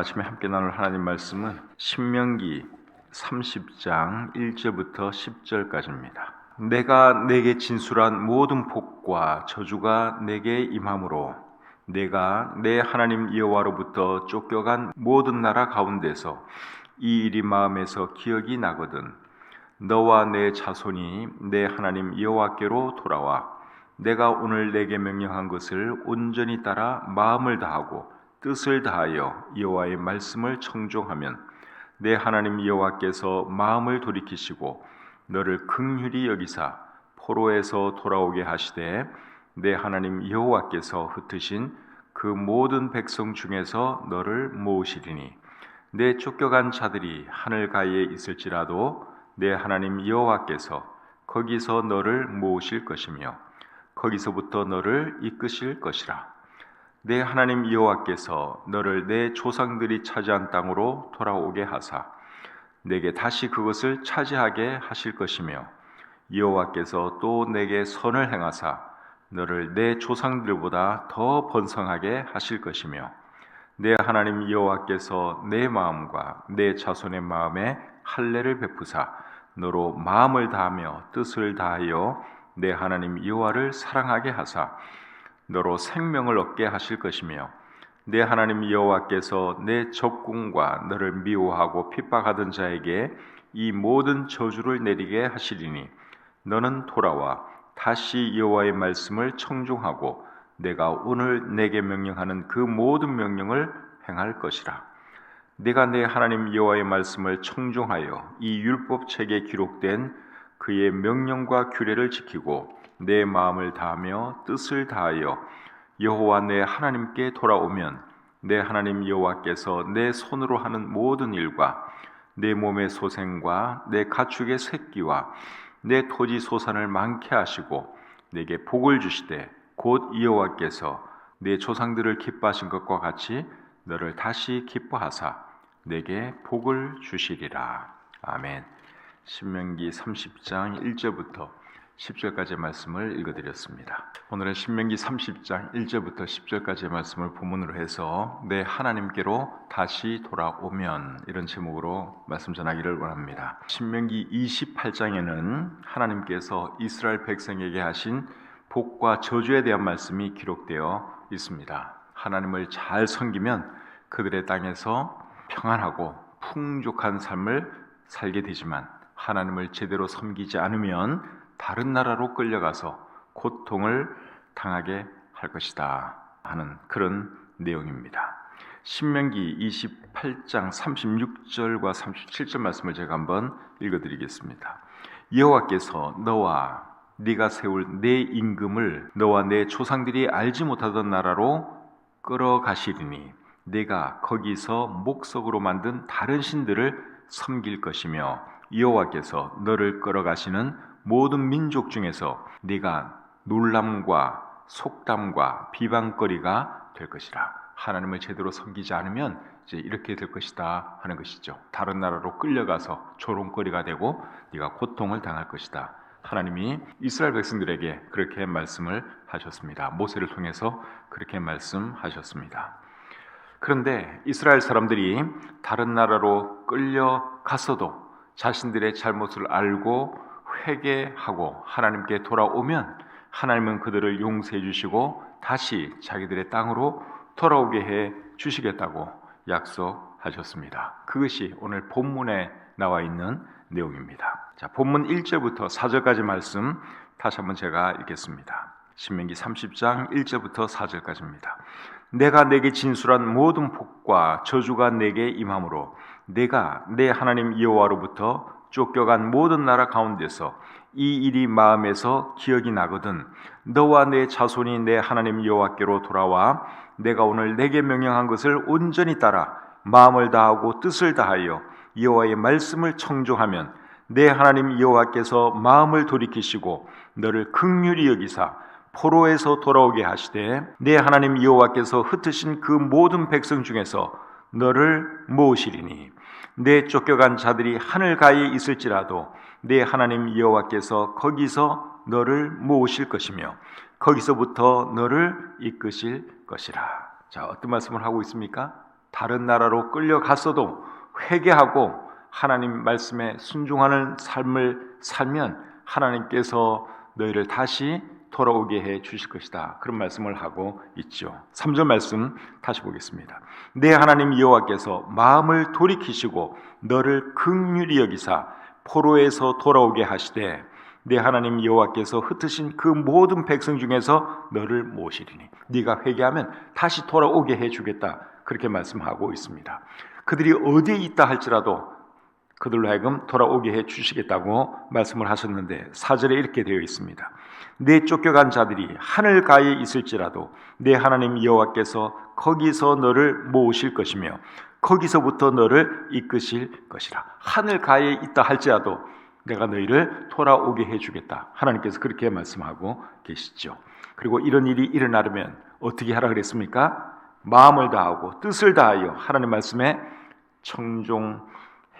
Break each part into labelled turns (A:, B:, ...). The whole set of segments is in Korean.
A: 아침에 함께 나눌 하나님 말씀은 신명기 30장 1절부터 10절까지입니다. 내가 내게 진술한 모든 복과 저주가 내게 임함으로 내가 내 하나님 여호와로부터 쫓겨간 모든 나라 가운데서 이 일이 마음에서 기억이 나거든 너와 내 자손이 내 하나님 여호와께로 돌아와 내가 오늘 내게 명령한 것을 온전히 따라 마음을 다하고 뜻을 다하여 여호와의 말씀을 청종하면 내 하나님 여호와께서 마음을 돌이키시고 너를 긍휼히 여기사 포로에서 돌아오게 하시되 내 하나님 여호와께서 흩으신 그 모든 백성 중에서 너를 모으시리니 내 쫓겨간 자들이 하늘 가에 있을지라도 내 하나님 여호와께서 거기서 너를 모으실 것이며 거기서부터 너를 이끄실 것이라 내 하나님 여호와께서 너를 내 조상들이 차지한 땅으로 돌아오게 하사. 내게 다시 그것을 차지하게 하실 것이며 여호와께서 또 내게 선을 행하사 너를 내 조상들보다 더 번성하게 하실 것이며 내 하나님 여호와께서 내 마음과 내 자손의 마음에 할례를 베푸사 너로 마음을 다하며 뜻을 다하여 내 하나님 여호와를 사랑하게 하사 너로 생명을 얻게 하실 것이며 내 하나님 여호와께서 내 적군과 너를 미워하고 핍박하던 자에게 이 모든 저주를 내리게 하시리니 너는 돌아와 다시 여호와의 말씀을 청종하고 내가 오늘 내게 명령하는 그 모든 명령을 행할 것이라. 내가 내 하나님 여호와의 말씀을 청종하여 이 율법 책에 기록된 그의 명령과 규례를 지키고 내 마음을 다하며 뜻을 다하여 여호와 내 하나님께 돌아오면 내 하나님 여호와께서 내 손으로 하는 모든 일과 내 몸의 소생과 내 가축의 새끼와 내 토지 소산을 많게 하시고 내게 복을 주시되 곧 여호와께서 내 조상들을 기뻐하신 것과 같이 너를 다시 기뻐하사 내게 복을 주시리라. 아멘. 신명기 30장 1절부터 10절까지의 말씀을 읽어드렸습니다. 오늘은 신명기 30장 1절부터 10절까지의 말씀을 본문으로 해서 내 하나님께로 다시 돌아오면 이런 제목으로 말씀 전하기를 원합니다. 신명기 28장에는 하나님께서 이스라엘 백성에게 하신 복과 저주에 대한 말씀이 기록되어 있습니다. 하나님을 잘 섬기면 그들의 땅에서 평안하고 풍족한 삶을 살게 되지만 하나님을 제대로 섬기지 않으면 다른 나라로 끌려가서 고통을 당하게 할 것이다 하는 그런 내용입니다. 신명기 28장 36절과 37절 말씀을 제가 한번 읽어 드리겠습니다. 여호와께서 너와 네가 세울 내 임금을 너와 내 조상들이 알지 못하던 나라로 끌어가시리니 내가 거기서 목석으로 만든 다른 신들을 섬길 것이며 여호와께서 너를 끌어가시는 모든 민족 중에서 네가 놀람과 속담과 비방거리가 될 것이라. 하나님을 제대로 섬기지 않으면 이제 이렇게 될 것이다 하는 것이죠. 다른 나라로 끌려가서 조롱거리가 되고 네가 고통을 당할 것이다. 하나님이 이스라엘 백성들에게 그렇게 말씀을 하셨습니다. 모세를 통해서 그렇게 말씀하셨습니다. 그런데 이스라엘 사람들이 다른 나라로 끌려갔어도 자신들의 잘못을 알고 회개하고 하나님께 돌아오면 하나님은 그들을 용서해 주시고 다시 자기들의 땅으로 돌아오게 해 주시겠다고 약속하셨습니다. 그것이 오늘 본문에 나와 있는 내용입니다. 자, 본문 1절부터 4절까지 말씀 다시 한번 제가 읽겠습니다. 신명기 30장 1절부터 4절까지입니다. 내가 내게 진술한 모든 복과 저주가 내게 임함으로 내가 내 하나님 여호와로부터 쫓겨간 모든 나라 가운데서 이 일이 마음에서 기억이 나거든 너와 내 자손이 내 하나님 여호와께로 돌아와 내가 오늘 내게 명령한 것을 온전히 따라 마음을 다하고 뜻을 다하여 여호와의 말씀을 청종하면 내 하나님 여호와께서 마음을 돌이키시고 너를 극률히 여기사 포로에서 돌아오게 하시되 내 하나님 여호와께서 흩으신 그 모든 백성 중에서 너를 모으시리니 내 쫓겨간 자들이 하늘 가에 있을지라도 내 하나님 여호와께서 거기서 너를 모으실 것이며 거기서부터 너를 이끄실 것이라. 자, 어떤 말씀을 하고 있습니까? 다른 나라로 끌려갔어도 회개하고 하나님 말씀에 순종하는 삶을 살면 하나님께서 너희를 다시 돌아오게 해 주실 것이다. 그런 말씀을 하고 있죠. 3절 말씀 다시 보겠습니다. 내 하나님 여호와께서 마음을 돌이키시고 너를 극률히 여기사 포로에서 돌아오게 하시되 내 하나님 여호와께서 흩으신 그 모든 백성 중에서 너를 모시리니 네가 회개하면 다시 돌아오게 해 주겠다. 그렇게 말씀하고 있습니다. 그들이 어디에 있다 할지라도 그들로 하여금 돌아오게 해 주시겠다고 말씀을 하셨는데 사절에 이렇게 되어 있습니다. 내 쫓겨간 자들이 하늘 가에 있을지라도 내 하나님 여호와께서 거기서 너를 모으실 것이며 거기서부터 너를 이끄실 것이라. 하늘 가에 있다 할지라도 내가 너희를 돌아오게 해 주겠다. 하나님께서 그렇게 말씀하고 계시죠. 그리고 이런 일이 일어나려면 어떻게 하라 그랬습니까? 마음을 다하고 뜻을 다하여 하나님 말씀에 청종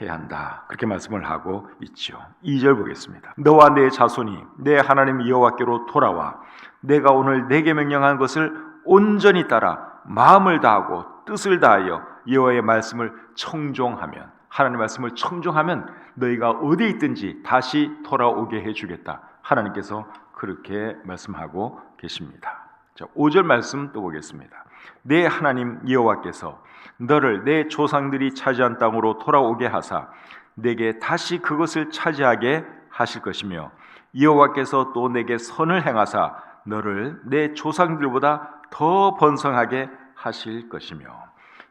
A: 해야 한다. 그렇게 말씀을 하고 있죠. 2절 보겠습니다. 너와 내 자손이 내 하나님 여호와께로 돌아와 내가 오늘 내게 명령한 것을 온전히 따라 마음을 다하고 뜻을 다하여 여호와의 말씀을 청종하면 하나님 말씀을 청종하면 너희가 어디 있든지 다시 돌아오게 해 주겠다. 하나님께서 그렇게 말씀하고 계십니다. 자, 5절 말씀 또 보겠습니다. 내 하나님 여호와께서 너를 내 조상들이 차지한 땅으로 돌아오게 하사 내게 다시 그것을 차지하게 하실 것이며 여호와께서 또 내게 선을 행하사 너를 내 조상들보다 더 번성하게 하실 것이며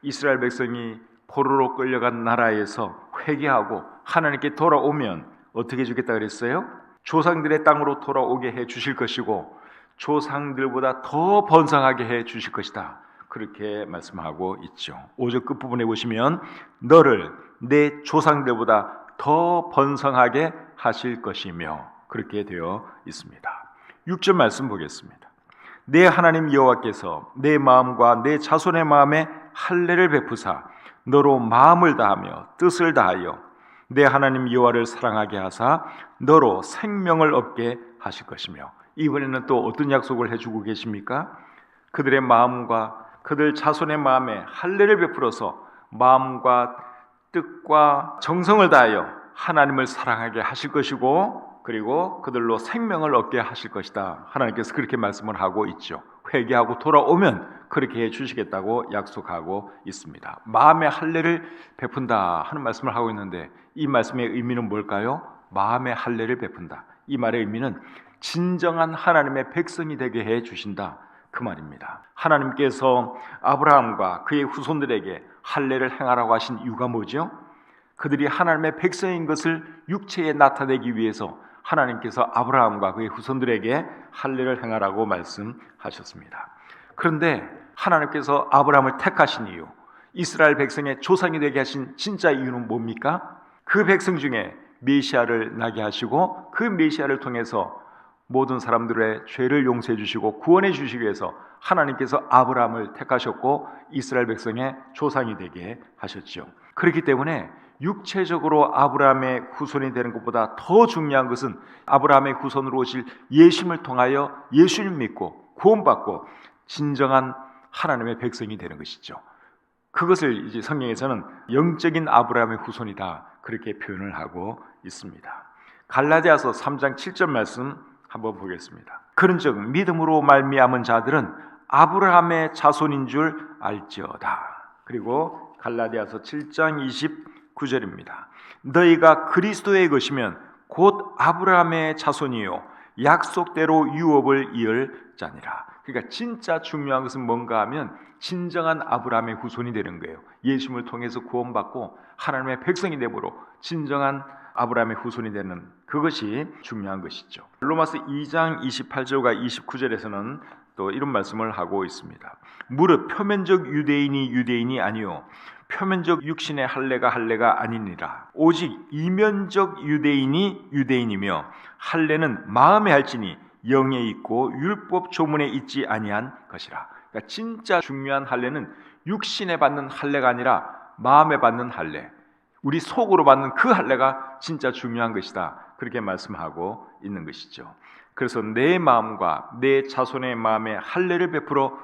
A: 이스라엘 백성이 포로로 끌려간 나라에서 회개하고 하나님께 돌아오면 어떻게 해주겠다 그랬어요? 조상들의 땅으로 돌아오게 해 주실 것이고 조상들보다 더 번성하게 해 주실 것이다. 그렇게 말씀하고 있죠. 5절 끝부분에 보시면 너를 내 조상들보다 더 번성하게 하실 것이며 그렇게 되어 있습니다. 6절 말씀 보겠습니다. 내 하나님 여호와께서 내 마음과 내 자손의 마음에 할례를 베푸사 너로 마음을 다하며 뜻을 다하여 내 하나님 여호와를 사랑하게 하사 너로 생명을 얻게 하실 것이며 이번에는 또 어떤 약속을 해주고 계십니까? 그들의 마음과 그들 자손의 마음에 할례를 베풀어서 마음과 뜻과 정성을 다하여 하나님을 사랑하게 하실 것이고 그리고 그들로 생명을 얻게 하실 것이다. 하나님께서 그렇게 말씀을 하고 있죠. 회개하고 돌아오면 그렇게 해 주시겠다고 약속하고 있습니다. 마음의 할례를 베푼다 하는 말씀을 하고 있는데 이 말씀의 의미는 뭘까요? 마음의 할례를 베푼다. 이 말의 의미는 진정한 하나님의 백성이 되게 해 주신다. 그 말입니다. 하나님께서 아브라함과 그의 후손들에게 할례를 행하라고 하신 이유가 뭐죠? 그들이 하나님의 백성인 것을 육체에 나타내기 위해서 하나님께서 아브라함과 그의 후손들에게 할례를 행하라고 말씀하셨습니다. 그런데 하나님께서 아브라함을 택하신 이유, 이스라엘 백성의 조상이 되게 하신 진짜 이유는 뭡니까? 그 백성 중에 메시아를 나게 하시고 그 메시아를 통해서 모든 사람들의 죄를 용서해 주시고 구원해 주시기 위해서 하나님께서 아브라함을 택하셨고 이스라엘 백성의 조상이 되게 하셨죠. 그렇기 때문에 육체적으로 아브라함의 후손이 되는 것보다 더 중요한 것은 아브라함의 후손으로 오실 예수님을 통하여 예수님 믿고 구원받고 진정한 하나님의 백성이 되는 것이죠. 그것을 이제 성경에서는 영적인 아브라함의 후손이다 그렇게 표현을 하고 있습니다. 갈라디아서 3장 7절 말씀 한번 보겠습니다. 그런즉 믿음으로 말미암은 자들은 아브라함의 자손인 줄 알지어다. 그리고 갈라디아서 7장 29절입니다. 너희가 그리스도의 것이면 곧 아브라함의 자손이요 약속대로 유업을 이을 자니라. 그러니까 진짜 중요한 것은 뭔가 하면 진정한 아브라함의 후손이 되는 거예요. 예수님을 통해서 구원받고 하나님의 백성이 되므로 진정한 아브라함의 후손이 되는 그것이 중요한 것이죠. 로마서 2장 28절과 29절에서는 또 이런 말씀을 하고 있습니다. 무릇 표면적 유대인이 유대인이 아니요 표면적 육신의 할례가 할례가 아니니라. 오직 이면적 유대인이 유대인이며 할례는 마음에 할지니 영에 있고 율법 조문에 있지 아니한 것이라. 그러니까 진짜 중요한 할례는 육신에 받는 할례가 아니라 마음에 받는 할례. 우리 속으로 받는 그 할례가 진짜 중요한 것이다. 그렇게 말씀하고 있는 것이죠. 그래서 내 마음과 내 자손의 마음에 할례를 베풀어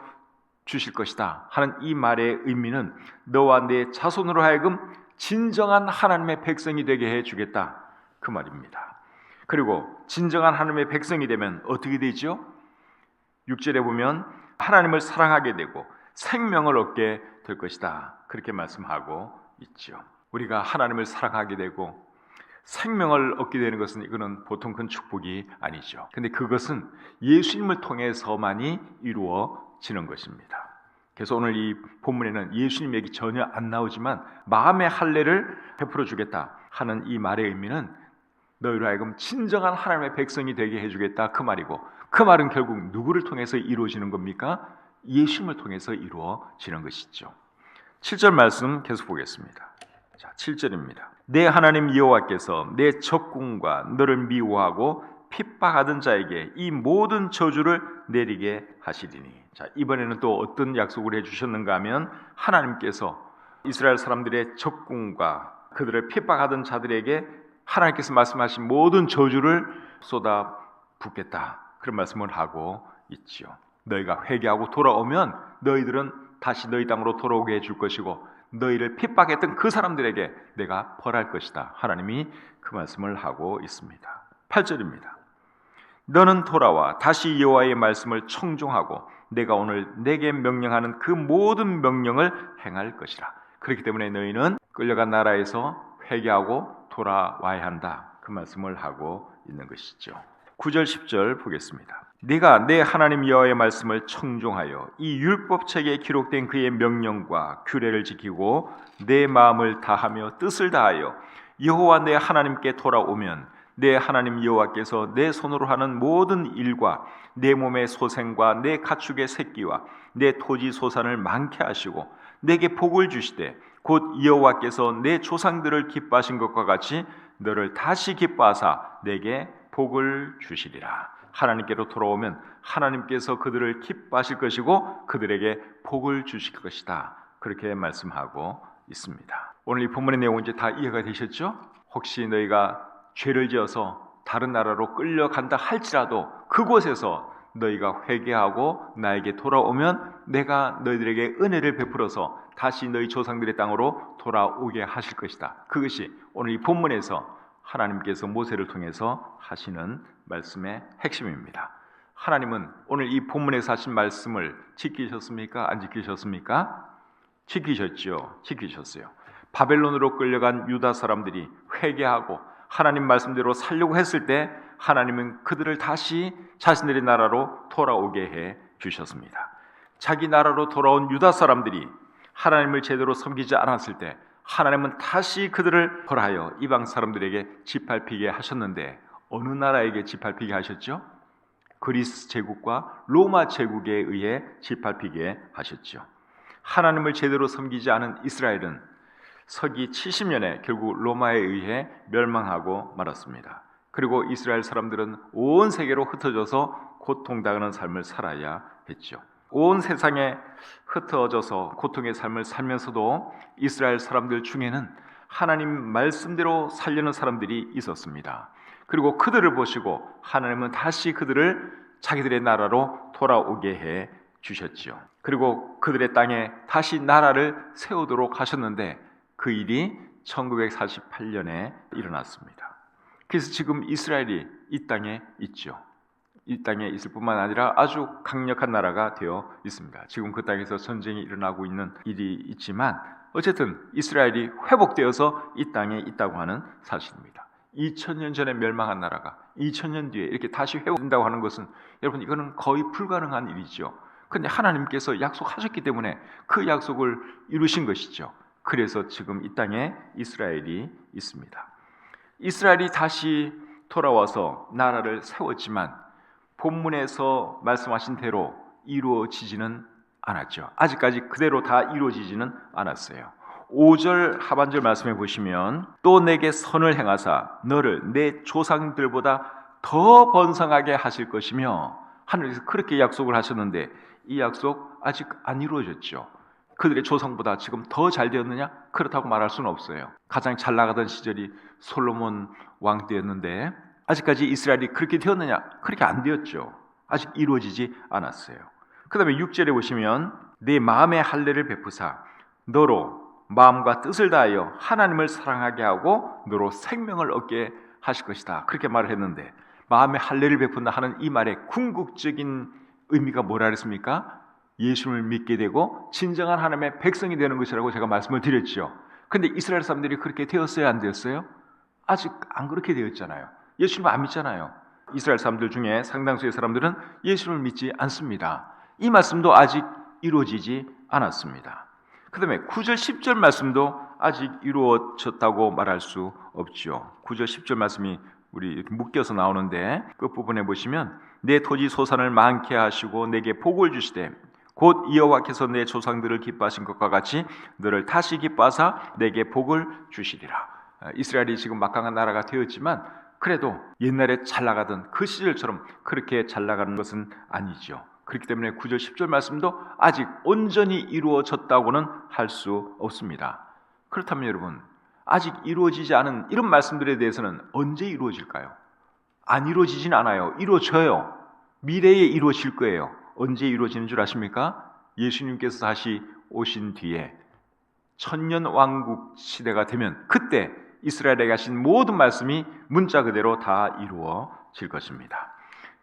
A: 주실 것이다 하는 이 말의 의미는 너와 내 자손으로 하여금 진정한 하나님의 백성이 되게 해 주겠다 그 말입니다. 그리고 진정한 하나님의 백성이 되면 어떻게 되죠? 6절에 보면 하나님을 사랑하게 되고 생명을 얻게 될 것이다. 그렇게 말씀하고 있죠. 우리가 하나님을 사랑하게 되고 생명을 얻게 되는 것은 이거는 보통 큰 축복이 아니죠. 근데 그것은 예수님을 통해서만이 이루어지는 것입니다. 그래서 오늘 이 본문에는 예수님 얘기 전혀 안 나오지만 마음의 할례를 베풀어 주겠다 하는 이 말의 의미는 너희로 하여금 진정한 하나님의 백성이 되게 해주겠다 그 말이고 그 말은 결국 누구를 통해서 이루어지는 겁니까? 예수님을 통해서 이루어지는 것이죠. 7절 말씀 계속 보겠습니다. 자, 7절입니다. 내 하나님 여호와께서 내 적군과 너를 미워하고 핍박하던 자에게 이 모든 저주를 내리게 하시리니. 자, 이번에는 또 어떤 약속을 해 주셨는가 하면 하나님께서 이스라엘 사람들의 적군과 그들을 핍박하던 자들에게 하나님께서 말씀하신 모든 저주를 쏟아 붓겠다. 그런 말씀을 하고 있지요. 너희가 회개하고 돌아오면 너희들은 다시 너희 땅으로 돌아오게 해줄 것이고 너희를 핍박했던 그 사람들에게 내가 벌할 것이다. 하나님이 그 말씀을 하고 있습니다. 8절입니다. 너는 돌아와 다시 여호와의 말씀을 청종하고 내가 오늘 내게 명령하는 그 모든 명령을 행할 것이라. 그렇기 때문에 너희는 끌려간 나라에서 회개하고 돌아와야 한다. 그 말씀을 하고 있는 것이죠. 9절 10절 보겠습니다. 네가 내 하나님 여호와의 말씀을 청종하여 이 율법책에 기록된 그의 명령과 규례를 지키고 내 마음을 다하며 뜻을 다하여 여호와 내 하나님께 돌아오면 내 하나님 여호와께서 내 손으로 하는 모든 일과 내 몸의 소생과 내 가축의 새끼와 내 토지 소산을 많게 하시고 내게 복을 주시되 곧 여호와께서 내 조상들을 기뻐하신 것과 같이 너를 다시 기뻐하사 내게 복을 주시리라. 하나님께로 돌아오면 하나님께서 그들을 기뻐하실 것이고 그들에게 복을 주실 것이다. 그렇게 말씀하고 있습니다. 오늘 이 본문의 내용 이제 다 이해가 되셨죠? 혹시 너희가 죄를 지어서 다른 나라로 끌려간다 할지라도 그곳에서 너희가 회개하고 나에게 돌아오면 내가 너희들에게 은혜를 베풀어서 다시 너희 조상들의 땅으로 돌아오게 하실 것이다. 그것이 오늘 이 본문에서 하나님께서 모세를 통해서 하시는 말씀의 핵심입니다. 하나님은 오늘 이 본문에서 하신 말씀을 지키셨습니까? 안 지키셨습니까? 지키셨죠. 지키셨어요. 바벨론으로 끌려간 유다 사람들이 회개하고 하나님 말씀대로 살려고 했을 때 하나님은 그들을 다시 자신들의 나라로 돌아오게 해 주셨습니다. 자기 나라로 돌아온 유다 사람들이 하나님을 제대로 섬기지 않았을 때 하나님은 다시 그들을 벌하여 이방 사람들에게 짓밟히게 하셨는데 어느 나라에게 짓밟히게 하셨죠? 그리스 제국과 로마 제국에 의해 짓밟히게 하셨죠. 하나님을 제대로 섬기지 않은 이스라엘은 서기 70년에 결국 로마에 의해 멸망하고 말았습니다. 그리고 이스라엘 사람들은 온 세계로 흩어져서 고통당하는 삶을 살아야 했죠. 온 세상에 흩어져서 고통의 삶을 살면서도 이스라엘 사람들 중에는 하나님 말씀대로 살려는 사람들이 있었습니다. 그리고 그들을 보시고 하나님은 다시 그들을 자기들의 나라로 돌아오게 해 주셨지요. 그리고 그들의 땅에 다시 나라를 세우도록 하셨는데 그 일이 1948년에 일어났습니다. 그래서 지금 이스라엘이 이 땅에 있죠. 이 땅에 있을 뿐만 아니라 아주 강력한 나라가 되어 있습니다. 지금 그 땅에서 전쟁이 일어나고 있는 일이 있지만 어쨌든 이스라엘이 회복되어서 이 땅에 있다고 하는 사실입니다. 2000년 전에 멸망한 나라가 2000년 뒤에 이렇게 다시 회복된다고 하는 것은 여러분 이거는 거의 불가능한 일이죠. 근데 하나님께서 약속하셨기 때문에 그 약속을 이루신 것이죠. 그래서 지금 이 땅에 이스라엘이 있습니다. 이스라엘이 다시 돌아와서 나라를 세웠지만 본문에서 말씀하신 대로 이루어지지는 않았죠. 아직까지 그대로 다 이루어지지는 않았어요. 5절 하반절 말씀해 보시면 또 내게 선을 행하사 너를 내 조상들보다 더 번성하게 하실 것이며 하늘에서 그렇게 약속을 하셨는데 이 약속 아직 안 이루어졌죠. 그들의 조상보다 지금 더 잘 되었느냐? 그렇다고 말할 수는 없어요. 가장 잘 나가던 시절이 솔로몬 왕 때였는데 아직까지 이스라엘이 그렇게 되었느냐? 그렇게 안 되었죠. 아직 이루어지지 않았어요. 그 다음에 6절에 보시면 네 마음의 할례를 베푸사 너로 마음과 뜻을 다하여 하나님을 사랑하게 하고 너로 생명을 얻게 하실 것이다. 그렇게 말을 했는데 마음의 할례를 베푼다 하는 이 말의 궁극적인 의미가 뭐라 그랬습니까? 예수를 믿게 되고 진정한 하나님의 백성이 되는 것이라고 제가 말씀을 드렸죠. 근데 이스라엘 사람들이 그렇게 되었어요, 안 되었어요? 아직 안 그렇게 되었잖아요. 예수님 안 믿잖아요. 이스라엘 사람들 중에 상당수의 사람들은 예수를 믿지 않습니다. 이 말씀도 아직 이루어지지 않았습니다. 그 다음에 9절 10절 말씀도 아직 이루어졌다고 말할 수 없죠. 9절 10절 말씀이 우리 묶여서 나오는데 끝부분에 보시면 내 토지 소산을 많게 하시고 내게 복을 주시되 곧 여호와께서 내 조상들을 기뻐하신 것과 같이 너를 다시 기뻐하사 내게 복을 주시리라. 아, 이스라엘이 지금 막강한 나라가 되었지만 그래도 옛날에 잘 나가던 그 시절처럼 그렇게 잘 나가는 것은 아니죠. 그렇기 때문에 9절 10절 말씀도 아직 온전히 이루어졌다고는 할 수 없습니다. 그렇다면 여러분 아직 이루어지지 않은 이런 말씀들에 대해서는 언제 이루어질까요? 안 이루어지진 않아요. 이루어져요. 미래에 이루어질 거예요. 언제 이루어지는 줄 아십니까? 예수님께서 다시 오신 뒤에 천년 왕국 시대가 되면 그때 이스라엘에 가신 모든 말씀이 문자 그대로 다 이루어질 것입니다.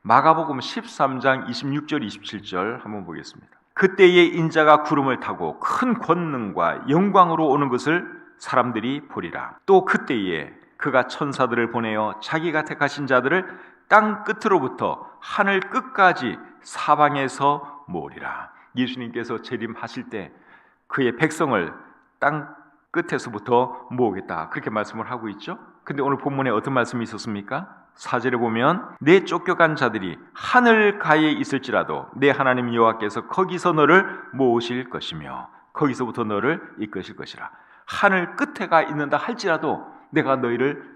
A: 마가복음 13장 26절 27절 한번 보겠습니다. 그때의 인자가 구름을 타고 큰 권능과 영광으로 오는 것을 사람들이 보리라. 또 그때에 그가 천사들을 보내어 자기가 택하신 자들을 땅 끝으로부터 하늘 끝까지 사방에서 모으리라. 예수님께서 재림하실 때 그의 백성을 땅 끝에서부터 모으겠다. 그렇게 말씀을 하고 있죠. 근데 오늘 본문에 어떤 말씀이 있었습니까? 사절에 보면 내 쫓겨간 자들이 하늘 가에 있을지라도 내 하나님 여호와께서 거기서 너를 모으실 것이며 거기서부터 너를 이끄실 것이라. 하늘 끝에 가 있는다 할지라도 내가 너희를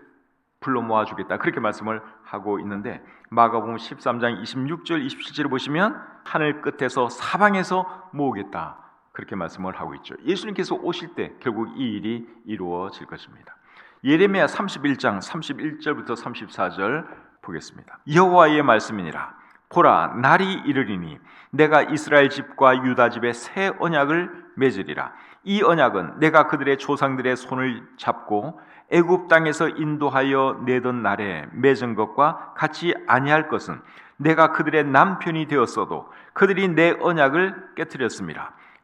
A: 불러 모아 주겠다. 그렇게 말씀을 하고 있는데 마가복음 13장 26절 27절을 보시면 하늘 끝에서 사방에서 모으겠다. 그렇게 말씀을 하고 있죠. 예수님께서 오실 때 결국 이 일이 이루어질 것입니다. 예레미야 31장 31절부터 34절 보겠습니다. 여호와의 말씀이니라 보라 날이 이르리니 내가 이스라엘 집과 유다 집에 새 언약을 맺으리라 이 언약은 내가 그들의 조상들의 손을 잡고 애굽 땅에서 인도하여 내던 날에 맺은 것과 같이 아니할 것은 내가 그들의 남편이 되었어도 그들이 내 언약을 깨뜨렸습니다.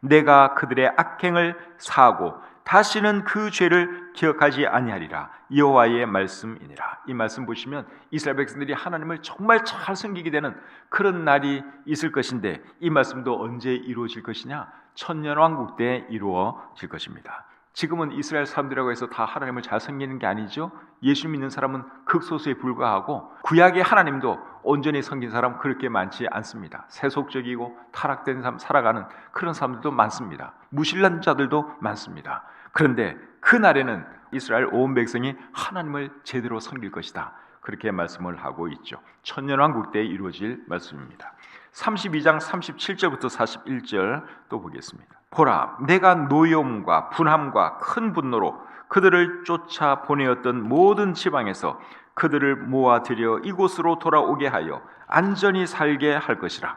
A: 내가 그들의 악행을 사하고 다시는 그 죄를 기억하지 아니하리라. 여호와의 말씀이니라. 이 말씀 보시면 이스라엘 백성들이 하나님을 정말 잘 섬기게 되는 그런 날이 있을 것인데 이 말씀도 언제 이루어질 것이냐? 천년 왕국 때 이루어질 것입니다 지금은 이스라엘 사람들이라고 해서 다 하나님을 잘 섬기는 게 아니죠. 예수 믿는 사람은 극소수에 불과하고 구약의 하나님도 온전히 섬긴 사람 그렇게 많지 않습니다. 세속적이고 타락된 삶 살아가는 그런 사람들도 많습니다. 무신란 자들도 많습니다. 그런데 그 날에는 이스라엘 온 백성이 하나님을 제대로 섬길 것이다. 그렇게 말씀을 하고 있죠. 천년 왕국 때 이루어질 말씀입니다. 32장 37절부터 41절 또 보겠습니다. 보라, 내가 노여움과 분함과 큰 분노로 그들을 쫓아 보내었던 모든 지방에서 그들을 모아들여 이곳으로 돌아오게 하여 안전히 살게 할 것이라.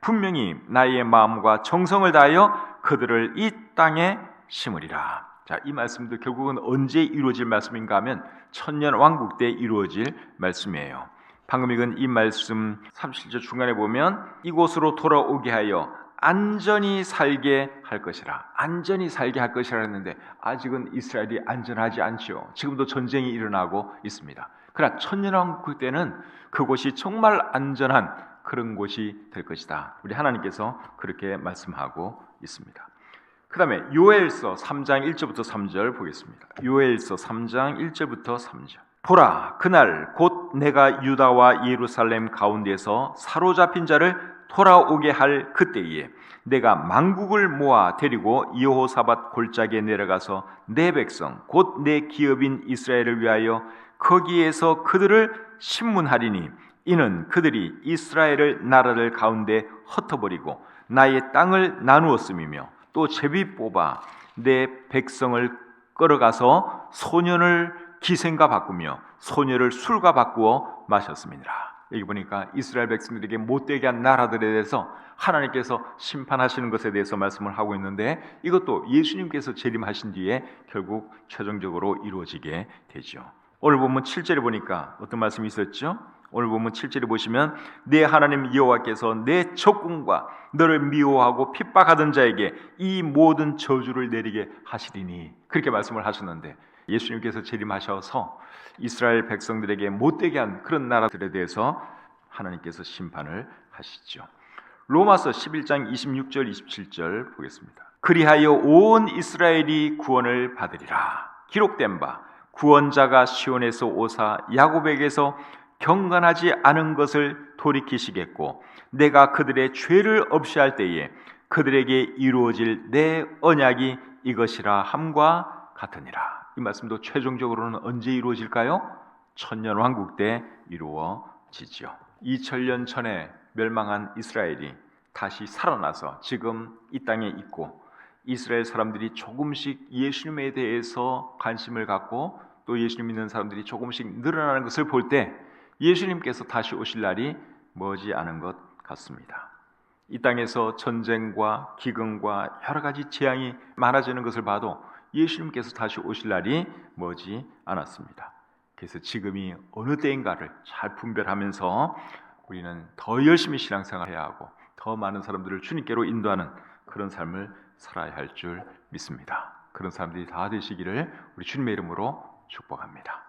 A: 분명히 나의 마음과 정성을 다하여 그들을 이 땅에 심으리라. 자, 이 말씀도 결국은 언제 이루어질 말씀인가 하면 천년 왕국 때 이루어질 말씀이에요. 방금 읽은 이 말씀 37절 중간에 보면 이곳으로 돌아오게 하여 안전히 살게 할 것이라. 안전히 살게 할 것이라 했는데 아직은 이스라엘이 안전하지 않죠. 지금도 전쟁이 일어나고 있습니다. 그러나 천년왕국 때는 그곳이 정말 안전한 그런 곳이 될 것이다. 우리 하나님께서 그렇게 말씀하고 있습니다. 그 다음에 요엘서 3장 1절부터 3절 보겠습니다. 요엘서 3장 1절부터 3절. 보라, 그날 곧 내가 유다와 예루살렘 가운데서 사로잡힌 자를 돌아오게 할 그때에 내가 만국을 모아 데리고 여호사밧 골짜기에 내려가서 내 백성 곧 내 기업인 이스라엘을 위하여 거기에서 그들을 신문하리니 이는 그들이 이스라엘을 나라를 가운데 흩어버리고 나의 땅을 나누었음이며 또 제비 뽑아 내 백성을 끌어가서 소년을 기생과 바꾸며 소녀를 술과 바꾸어 마셨습니다. 여기 보니까 이스라엘 백성들에게 못되게 한 나라들에 대해서 하나님께서 심판하시는 것에 대해서 말씀을 하고 있는데 이것도 예수님께서 재림하신 뒤에 결국 최종적으로 이루어지게 되죠. 오늘 보면 7절에 보니까 어떤 말씀이 있었죠? 오늘 보면 7절에 보시면 내 하나님 여호와께서 내 적군과 너를 미워하고 핍박하던 자에게 이 모든 저주를 내리게 하시리니 그렇게 말씀을 하셨는데 예수님께서 재림하셔서 이스라엘 백성들에게 못되게 한 그런 나라들에 대해서 하나님께서 심판을 하시죠. 로마서 11장 26절 27절 보겠습니다. 그리하여 온 이스라엘이 구원을 받으리라. 기록된 바 구원자가 시온에서 오사 야곱에게서 경건하지 않은 것을 돌이키시겠고 내가 그들의 죄를 없이 할 때에 그들에게 이루어질 내 언약이 이것이라 함과 같으니라. 이 말씀도 최종적으로는 언제 이루어질까요? 천년 왕국 때 이루어지지요. 2000년 전에 멸망한 이스라엘이 다시 살아나서 지금 이 땅에 있고 이스라엘 사람들이 조금씩 예수님에 대해서 관심을 갖고 또 예수님 믿는 사람들이 조금씩 늘어나는 것을 볼 때 예수님께서 다시 오실 날이 머지 않은 것 같습니다. 이 땅에서 전쟁과 기근과 여러 가지 재앙이 많아지는 것을 봐도 예수님께서 다시 오실 날이 머지 않았습니다. 그래서 지금이 어느 때인가를 잘 분별하면서 우리는 더 열심히 신앙생활해야 하고 더 많은 사람들을 주님께로 인도하는 그런 삶을 살아야 할 줄 믿습니다. 그런 사람들이 다 되시기를 우리 주님의 이름으로 축복합니다.